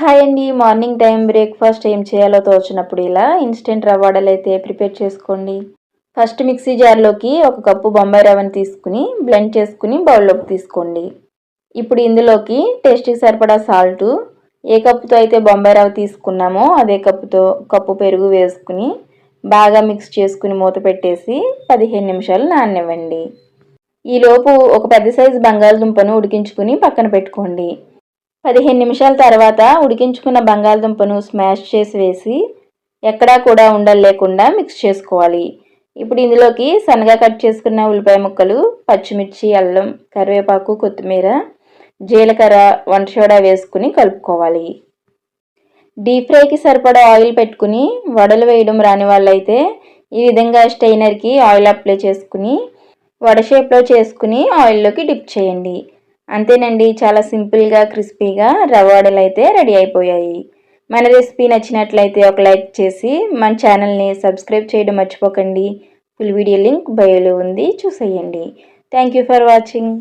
Hi అండి. Morning time breakfast ఏం చేయాలో తోచినప్పుడు ఇలా ఇన్స్టెంట్ రవ్వాడలు అయితే ప్రిపేర్ చేసుకోండి. ఫస్ట్ మిక్సీ జార్లోకి ఒక కప్పు బొంబాయి రవ్వని తీసుకుని బ్లెండ్ చేసుకుని బౌల్లోకి తీసుకోండి. ఇప్పుడు ఇందులోకి టేస్ట్కి సరిపడా సాల్టు ఏ కప్పుతో అయితే బొంబాయి రవ్వ తీసుకున్నామో అదే కప్పుతో కప్పు పెరుగు వేసుకుని బాగా మిక్స్ చేసుకుని మూత పెట్టేసి పదిహేను నిమిషాలు నాననివ్వండి. ఈలోపు ఒక పెద్ద సైజు బంగాళదుంపను ఉడికించుకుని పక్కన పెట్టుకోండి. పదిహేను నిమిషాల తర్వాత ఉడికించుకున్న బంగాళదుంపను స్మాష్ చేసి వేసి ఎక్కడా కూడా ఉండలు లేకుండా మిక్స్ చేసుకోవాలి. ఇప్పుడు ఇందులోకి సన్నగా కట్ చేసుకున్న ఉల్లిపాయ ముక్కలు పచ్చిమిర్చి అల్లం కరివేపాకు కొత్తిమీర జీలకర్ర వంట సోడా వేసుకుని కలుపుకోవాలి. డీప్ ఫ్రైకి సరిపడా ఆయిల్ పెట్టుకుని వడలు వేయడం రాని వాళ్ళైతే ఈ విధంగా స్టైనర్కి ఆయిల్ అప్లై చేసుకుని వడ షేప్లో చేసుకుని ఆయిల్లోకి డిప్ చేయండి. అంతేనండి చాలా సింపుల్గా క్రిస్పీగా రవాడలు అయితే రెడీ అయిపోయాయి. మన రెసిపీ నచ్చినట్లయితే ఒక లైక్ చేసి మన ఛానల్ని సబ్స్క్రైబ్ చేయడం మర్చిపోకండి. ఫుల్ వీడియో లింక్ బయోలో ఉంది చూసేయండి. Thank you for watching.